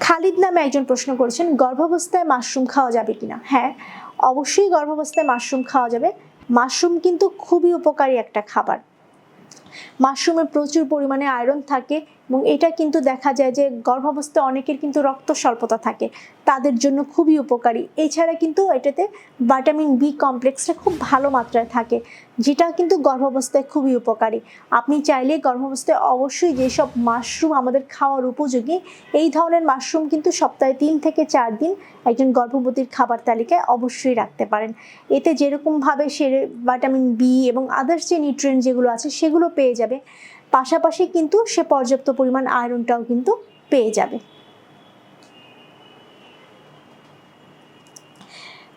খালিদ নামে একজন প্রশ্ন করেছেন, গর্ভাবস্থায় মাশরুম খাওয়া যাবে কিনা? হ্যাঁ অবশ্যই গর্ভাবস্থায় মাশরুম খাওয়া যাবে। মাশরুম কিন্তু খুবই উপকারী একটা খাবার। মাশরুমে প্রচুর পরিমাণে আয়রন থাকে এবং এটা কিন্তু দেখা যায় যে গর্ভাবস্থায় অনেকের কিন্তু রক্ত স্বল্পতা থাকে। তাদের জন্য খুবই উপকারী। এছাড়া কিন্তু এটাতে ভিটামিন বি কমপ্লেক্সটা খুব ভালো মাত্রায় থাকে, যেটা কিন্তু গর্ভাবস্থায় খুবই উপকারী। আপনি চাইলে গর্ভাবস্থায় অবশ্যই যেসব মাশরুম আমাদের খাওয়ার উপযোগী, এই ধরনের মাশরুম কিন্তু সপ্তাহে তিন থেকে চার দিন একজন গর্ভবতীর খাবার তালিকায় অবশ্যই রাখতে পারেন। এতে যেরকমভাবে সে ভিটামিন বি এবং আদার্স যে নিউট্রিয়েন্ট যেগুলো আছে সেগুলো পেয়ে যাবে। পাশাপাশি কিন্তু সে পর্যাপ্ত পরিমাণ আয়রনটাও কিন্তু পেয়ে যাবে।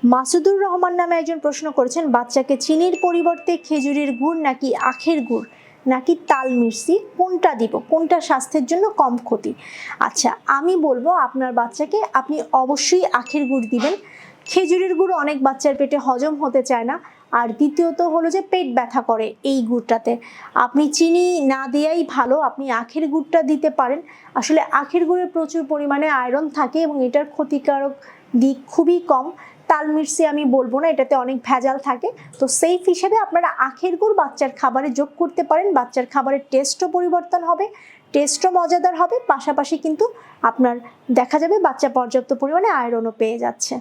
মাসুদুর রহমান নামে একজন প্রশ্ন করেছেন, বাচ্চাকে চিনির পরিবর্তে খেজুরের গুড় নাকি আখের গুড়? নাকি তাল মির্চি? কোনটা দিব? কোনটা স্বাস্থ্যের জন্য কম ক্ষতি? আচ্ছা আমি বলব আপনার বাচ্চাকে আপনি অবশ্যই আখের গুড় দিবেন। খেজুরের গুড় অনেক বাচ্চার পেটে হজম হতে চায় না। আর দ্বিতীয়ত হলো যে পেট ব্যথা করে এই গুড়টাতে। আপনি চিনি না দেওয়াই ভালো, আপনি আখের গুড়টা দিতে পারেন। আসলে আখের গুড়ে প্রচুর পরিমাণে আয়রন থাকে এবং এটার ক্ষতিকারক দিক খুবই কম। তাল মির্চি আমি বলব না, এটাতে অনেক ভেজাল থাকে। তো সেফ হিসেবে আপনারা আখের গুড় বাচ্চার খাবারে যোগ করতে পারেন। বাচ্চার খাবারের টেস্টও পরিবর্তন হবে টেস্টও মজাদার হবে। পাশাপাশি কিন্তু আপনার দেখা যাবে বাচ্চা পর্যাপ্ত পরিমাণে আয়রনও পেয়ে যাচ্ছে।